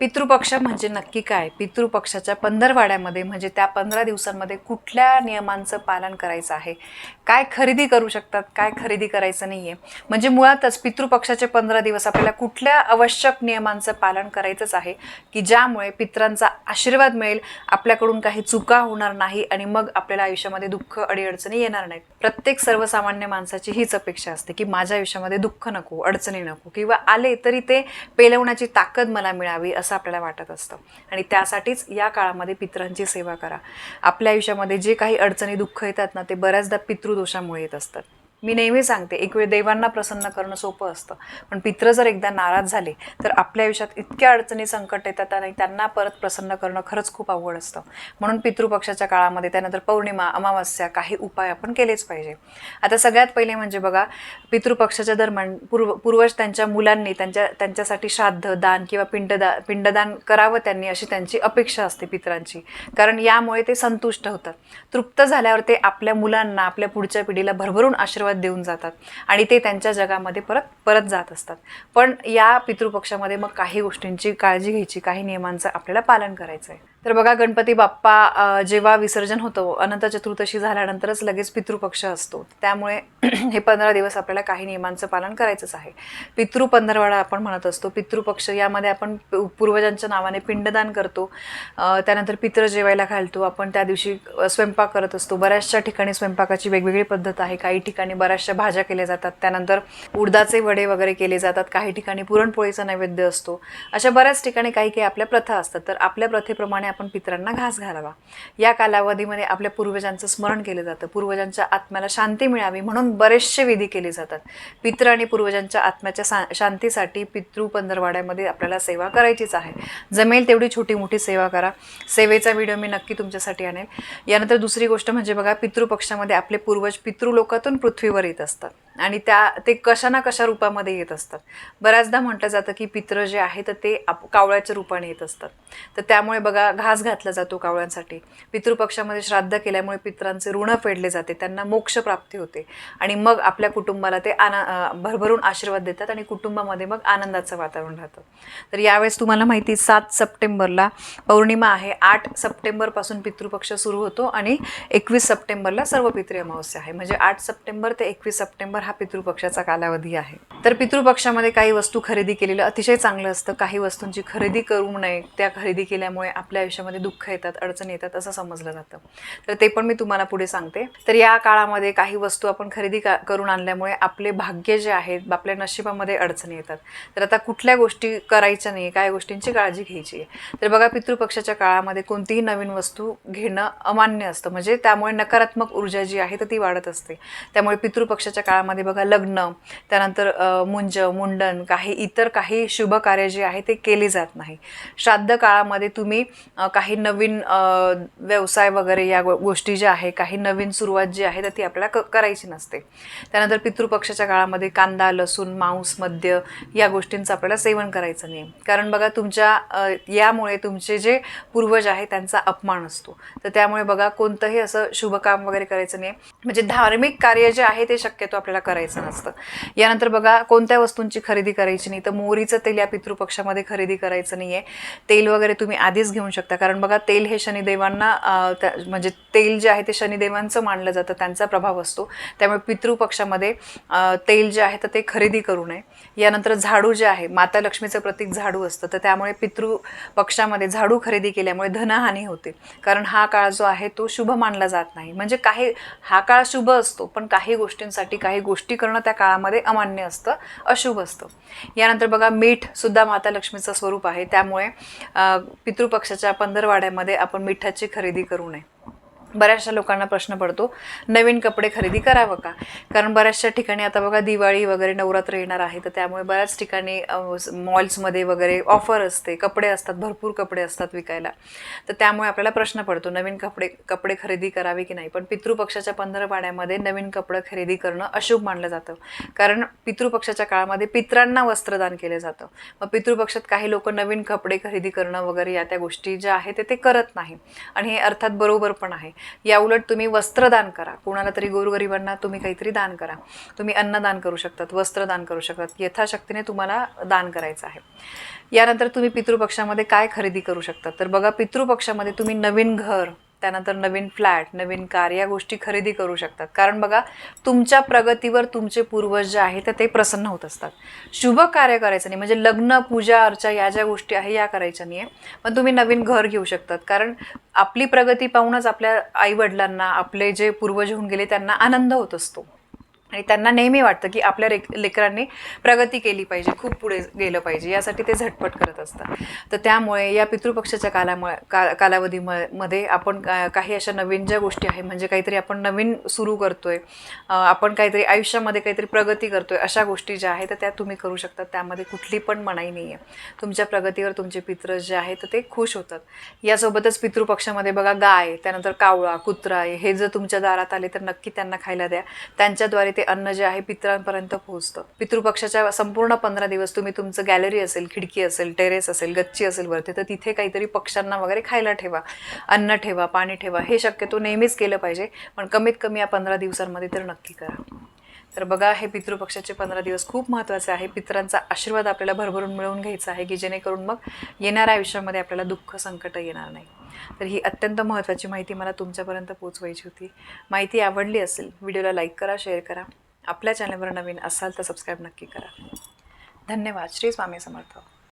पितृपक्ष म्हणजे नक्की काय? पितृपक्षाच्या पंधरवाड्यामध्ये म्हणजे त्या पंधरा दिवसांमध्ये कुठल्या नियमांचं पालन करायचं आहे? काय खरेदी करू शकतात काय खरेदी करायचं नाही आहे म्हणजे मुळातच पितृपक्षाचे पंधरा दिवस आपल्याला कुठल्या आवश्यक नियमांचं पालन करायचंच आहे की ज्यामुळे पित्रांचा आशीर्वाद मिळेल आपल्याकडून काही चुका होणार नाही आणि मग आपल्याला आयुष्यामध्ये दुःख अडीअडचणी येणार नाहीत. प्रत्येक सर्वसामान्य माणसाची हीच अपेक्षा असते की माझ्या आयुष्यामध्ये दुःख नको अडचणी नको किंवा आले तरी ते पेलवण्याची ताकद मला मिळावी असं आपल्याला वाटत असतं. आणि त्यासाठीच या काळामध्ये पितरांची सेवा करा. आपल्या आयुष्यामध्ये जे काही अडचणी दुःख येतात ना ते बऱ्याचदा पितृदोषामुळे येत असतात. मी नेहमी सांगते एक वेळ देवांना प्रसन्न करणं सोपं असतं. पण पित्र जर एकदा नाराज झाले तर आपल्या आयुष्यात इतक्या अडचणी संकट येतात आणि त्यांना परत प्रसन्न करणं खरंच खूप अवघड असतं. म्हणून पितृपक्षाच्या काळामध्ये त्यानंतर पौर्णिमा अमावस्या काही उपाय आपण केलेच पाहिजे. आता सगळ्यात पहिले म्हणजे बघा पितृपक्षाच्या दरम्यान पूर्व पूर्वज त्यांच्या मुलांनी त्यांच्या त्यांच्यासाठी श्राद्ध दान किंवा पिंडदा पिंडदान करावं त्यांनी अशी त्यांची अपेक्षा असते पितरांची. कारण यामुळे ते संतुष्ट होतात. तृप्त झाल्यावर ते आपल्या मुलांना आपल्या पुढच्या पिढीला भरभरून आशीर्वाद देऊन जातात. आणि ते त्यांच्या जगामध्ये परत परत जात असतात. पण या पितृपक्षामध्ये मग काही गोष्टींची काळजी घ्यायची काही नियमांचं आपल्याला पालन करायचं आहे तर बघा गणपती बाप्पा जेव्हा विसर्जन होतं अनंत चतुर्दशी झाल्यानंतरच लगेच पितृपक्ष असतो. त्यामुळे हे पंधरा दिवस आपल्याला काही नियमांचं पालन करायचंच आहे. पितृ पंधरवाडा आपण म्हणत असतो. पितृपक्ष यामध्ये आपण पूर्वजांच्या नावाने पिंडदान करतो. त्यानंतर पित्र जेवायला घालतो. आपण त्या दिवशी स्वयंपाक करत असतो. बऱ्याचशा ठिकाणी स्वयंपाकाची वेगवेगळी पद्धत आहे. काही ठिकाणी बऱ्याचशा भाज्या केल्या जातात. त्यानंतर उडदाचे वडे वगैरे केले जातात. काही ठिकाणी पुरणपोळीचा नैवेद्य असतो. अशा बऱ्याच ठिकाणी काही काही आपल्या प्रथा असतात. तर आपल्या प्रथेप्रमाणे आपण पितरांना घास घालावा. या कालावधीमध्ये आपल्या पूर्वजांचं स्मरण केलं जातं. पूर्वजांच्या आत्म्याला शांती मिळावी म्हणून बरेचसे विधी केले जातात. पित्र आणि पूर्वजांच्या आत्म्याच्या सा शांतीसाठी पितृ पंधरवाड्यामध्ये आपल्याला सेवा करायचीच आहे. जमेल तेवढी छोटी मोठी सेवा करा. सेवेचा व्हिडिओ मी नक्की तुमच्यासाठी आणेल. यानंतर दुसरी गोष्ट म्हणजे बघा पितृपक्षामध्ये आपले पूर्वज पितृलोकातून पृथ्वी पृथ्वीवर येत असतात. आणि त्या ते कशा ना कशा रूपामध्ये येत असतात. बऱ्याचदा म्हटलं जातं की पित्र जे आहे तर ते आप कावळ्याच्या रूपाने येत असतात. तर त्यामुळे बघा घास घातला जातो कावळ्यांसाठी. पितृपक्षामध्ये श्राद्ध केल्यामुळे पित्रांचे ऋण फेडले जाते. त्यांना मोक्ष प्राप्ती होते. आणि मग आपल्या कुटुंबाला ते आना भरभरून आशीर्वाद देतात आणि कुटुंबामध्ये मग आनंदाचं वातावरण राहतं. तर यावेळेस तुम्हाला माहिती सात सप्टेंबरला पौर्णिमा आहे. आठ सप्टेंबरपासून पितृपक्ष सुरू होतो आणि एकवीस सप्टेंबरला सर्व पितृ अमावस्या आहे. म्हणजे आठ सप्टेंबर ते एकवीस सप्टेंबर हा पितृपक्षाचा कालावधी आहे. तर पितृपक्षामध्ये काही वस्तू खरेदी केलेलं अतिशय चांगलं असतं. काही वस्तूंची खरेदी करू नये. त्या खरेदी केल्यामुळे आपल्या आयुष्यामध्ये दुःख येतात अडचणी येतात असं समजलं जातं. तर ते पण मी तुम्हाला पुढे सांगते. तर या काळामध्ये काही वस्तू आपण खरेदी का करून आणल्यामुळे आपले भाग्य जे आहे आपल्या नशिबामध्ये अडचणी येतात. तर आता कुठल्या गोष्टी करायच्या नाही काय गोष्टींची काळजी घ्यायची आहे? तर बघा पितृपक्षाच्या काळामध्ये कोणतीही नवीन वस्तू घेणं अमान्य असतं. म्हणजे त्यामुळे नकारात्मक ऊर्जा जी आहे तर ती वाढत असते. त्यामुळे पितृपक्षाच्या काळामध्ये बघा लग्न त्यानंतर मुंज मुंडन काही इतर काही शुभ कार्य जे आहे ते केले जात नाही. श्राद्ध काळामध्ये तुम्ही काही नवीन व्यवसाय वगैरे या गोष्टी ज्या आहे काही नवीन सुरुवात जी आहे तर ती आपल्याला क करायची नसते. त्यानंतर पितृपक्षाच्या काळामध्ये कांदा लसूण मांस मद्य या गोष्टींचं आपल्याला सेवन करायचं नाही. कारण बघा तुमच्या यामुळे तुमचे जे पूर्वज आहे त्यांचा अपमान असतो. तर त्यामुळे बघा कोणतंही असं शुभ काम वगैरे करायचं नाही. म्हणजे धार्मिक कार्य जे आहे ते शक्यतो आपल्याला करायचं नसतं. यानंतर बघा कोणत्या वस्तूंची खरेदी करायची नाही तर मोहरीचं तेल या पितृपक्षामध्ये खरेदी करायचं नाही आहे तेल वगैरे तुम्ही आधीच घेऊन शकता कारण बघा तेल हे शनिदेवांना त्या म्हणजे तेल जे आहे ते शनिदेवांचं मानलं जातं त्यांचा प्रभाव असतो. त्यामुळे पितृपक्षामध्ये तेल जे आहे तर ते खरेदी करू नये. यानंतर झाडू जे आहे माता लक्ष्मीचं प्रतीक झाडू असतं तर त्यामुळे पितृ पक्षामध्ये झाडू खरेदी केल्यामुळे धनहानी होते. कारण हा काळ जो आहे तो शुभ मानला जात नाही. म्हणजे काही हा काळ शुभ असतो पण काही गोष्टींसाठी काही गोष्टी करणं त्या काळामध्ये अमान्य असतं अशुभ असतं. यानंतर बघा मीठ सुद्धा माता लक्ष्मीचं स्वरूप आहे. त्यामुळे पितृपक्षाच्या पंधरवाड्यामध्ये आपण मिठाची खरेदी करू नये. बऱ्याचशा लोकांना प्रश्न पडतो नवीन कपडे खरेदी करावं का? कारण बऱ्याचशा ठिकाणी आता बघा दिवाळी वगैरे नवरात्र येणार आहे तर त्यामुळे बऱ्याच ठिकाणी मॉल्समध्ये वगैरे ऑफर असते कपडे असतात भरपूर कपडे असतात विकायला. तर त्यामुळे आपल्याला प्रश्न पडतो नवीन कपडे कपडे खरेदी करावे की नाही? पण पितृपक्षाच्या पंधरवाड्यामध्ये नवीन कपडे खरेदी करणं अशुभ मानलं जातं. कारण पितृपक्षाच्या काळामध्ये पित्रांना वस्त्रदान केलं जातं. मग पितृपक्षात काही लोक नवीन कपडे खरेदी करणं वगैरे या त्या गोष्टी ज्या आहेत ते ते करत नाही. आणि हे अर्थात बरोबर पण आहे. याउलट तुम्ही वस्त्रदान करा. कोणाला तरी गोरगरिबांना तुम्ही काहीतरी दान करा. तुम्ही अन्नदान करू शकतात वस्त्रदान करू शकतात. यथाशक्तीने तुम्हाला दान करायचं आहे. यानंतर तुम्ही पितृपक्षामध्ये काय खरेदी करू शकतात तर बघा पितृपक्षामध्ये तुम्ही नवीन घर त्यानंतर नवीन फ्लॅट नवीन कार या गोष्टी खरेदी करू शकतात. कारण बघा तुमच्या प्रगतीवर तुमचे पूर्वज जे आहेत तर ते प्रसन्न होत असतात. शुभ कार्य करायचं नाही. म्हणजे लग्न पूजा अर्चा या ज्या गोष्टी आहे या करायच्या नाही आहे पण तुम्ही नवीन घर घेऊ शकतात. कारण आपली प्रगती पाहूनच आपल्या आईवडिलांना आपले जे पूर्वज होऊन गेले त्यांना आनंद होत असतो. आणि त्यांना नेहमी वाटतं की आपल्या रेक लेकरांनी प्रगती केली पाहिजे खूप पुढे गेलं पाहिजे. यासाठी ते झटपट करत असतात. तर त्यामुळे या पितृपक्षाच्या कालामुळे का कालावधीमध्ये आपण काही अशा नवीन ज्या गोष्टी आहे म्हणजे काहीतरी आपण नवीन सुरू करतोय आपण काहीतरी आयुष्यामध्ये काहीतरी प्रगती करतोय अशा गोष्टी ज्या आहेत तर त्या तुम्ही करू शकता. त्यामध्ये कुठली पण मनाई नाही आहे. तुमच्या प्रगतीवर तुमचे पित्र जे आहेत तर ते खुश होतात. यासोबतच पितृपक्षामध्ये बघा गाय त्यानंतर कावळा कुत्रा हे जर तुमच्या दारात आले तर नक्की त्यांना खायला द्या. त्यांच्याद्वारे ते अन्न जे आहे पितरांपर्यंत पोहोचतं. पितृपक्षाच्या संपूर्ण पंधरा दिवस तुम्ही तुमचं गॅलरी असेल खिडकी असेल टेरेस असेल गच्ची असेल वरती तर तिथे काहीतरी पक्ष्यांना वगैरे खायला ठेवा. अन्न ठेवा पाणी ठेवा. हे शक्यतो नेहमीच केलं पाहिजे पण कमीत कमी या पंधरा दिवसांमध्ये तर नक्की करा. तर बघा हे पितृपक्षाचे पंधरा दिवस खूप महत्त्वाचे आहे. पितरांचा आशीर्वाद आपल्याला भरभरून मिळवून घ्यायचा आहे की जेणेकरून मग येणाऱ्या आयुष्यामध्ये आपल्याला दुःख संकट येणार नाही. तर ही अत्यंत महत्त्वाची माहिती मला तुमच्यापर्यंत पोचवायची होती. माहिती आवडली असेल व्हिडिओला लाईक करा शेअर करा. आपल्या चॅनलवर नवीन असाल तर सबस्क्राईब नक्की करा. धन्यवाद. श्री स्वामी समर्थ.